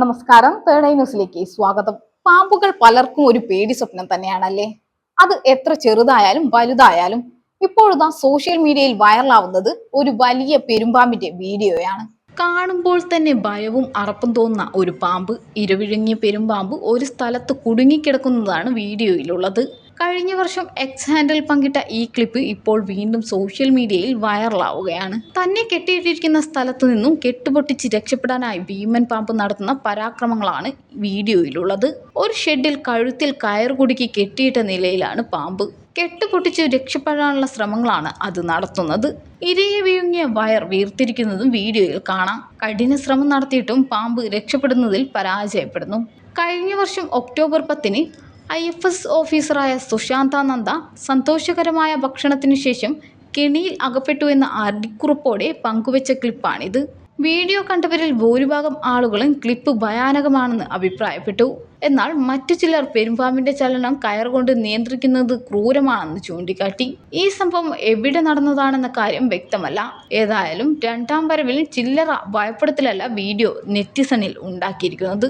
നമസ്കാരം. Third eye ന്യൂസിലേക്ക് സ്വാഗതം. പാമ്പുകൾ പലർക്കും ഒരു പേടി സ്വപ്നം തന്നെയാണല്ലേ? അത് എത്ര ചെറുതായാലും വലുതായാലും ഇപ്പോഴുതാ സോഷ്യൽ മീഡിയയിൽ വൈറലാവുന്നത് ഒരു വലിയ പെരുമ്പാമ്പിന്റെ വീഡിയോയാണ്. കാണുമ്പോൾ തന്നെ ഭയവും അറപ്പും തോന്നുന്ന ഒരു പാമ്പ് ഇരവിഴുങ്ങിയ പെരുമ്പാമ്പ് ഒരു സ്ഥലത്ത് കുടുങ്ങിക്കിടക്കുന്നതാണ് വീഡിയോയിലുള്ളത്. കഴിഞ്ഞ വർഷം എക്സ് ഹാൻഡിൽ പങ്കിട്ട ഈ ക്ലിപ്പ് ഇപ്പോൾ വീണ്ടും സോഷ്യൽ മീഡിയയിൽ വൈറലാവുകയാണ് തന്നെ കെട്ടിയിട്ടിരിക്കുന്ന സ്ഥലത്ത് നിന്നും കെട്ടുപൊട്ടിച്ച് രക്ഷപ്പെടാനായി ഭീമൻ പാമ്പ് നടത്തുന്ന പരാക്രമങ്ങളാണ് വീഡിയോയിലുള്ളത്. ഒരു ഷെഡിൽ കഴുത്തിൽ കയറുകുടുക്കി കെട്ടിയിട്ട നിലയിലാണ് പാമ്പ്. കെട്ടുപൊട്ടിച്ച് രക്ഷപ്പെടാനുള്ള ശ്രമങ്ങളാണ് അത് നടത്തുന്നത്. ഇരയെ വിഴുങ്ങിയ വയർ വീർത്തിരിക്കുന്നതും വീഡിയോയിൽ കാണാം. കഠിന ശ്രമം നടത്തിയിട്ടും പാമ്പ് രക്ഷപ്പെടുന്നതിൽ പരാജയപ്പെടുന്നു. കഴിഞ്ഞ വർഷം ഒക്ടോബർ പത്തിന് ഐ എഫ് എസ് ഓഫീസറായ സുശാന്ത നന്ദ സന്തോഷകരമായ ഭക്ഷണത്തിനു ശേഷം കെണിയിൽ അകപ്പെട്ടു എന്ന അടിക്കുറിപ്പോടെ പങ്കുവച്ച ക്ലിപ്പാണിത്. വീഡിയോ കണ്ടവരിൽ ഭൂരിഭാഗം ആളുകളും ക്ലിപ്പ് ഭയാനകമാണെന്ന് അഭിപ്രായപ്പെട്ടു. എന്നാൽ മറ്റു ചിലർ പെരുമ്പാമ്പിന്റെ ചലനം കയറുകൊണ്ട് നിയന്ത്രിക്കുന്നത് ക്രൂരമാണെന്ന് ചൂണ്ടിക്കാട്ടി. ഈ സംഭവം എവിടെ നടന്നതാണെന്ന കാര്യം വ്യക്തമല്ല. ഏതായാലും രണ്ടാം വരവിൽ ചില്ലറ ഭയപ്പെടുത്തലല്ല വീഡിയോ നെറ്റിസണിൽ ഉണ്ടാക്കിയിരിക്കുന്നത്.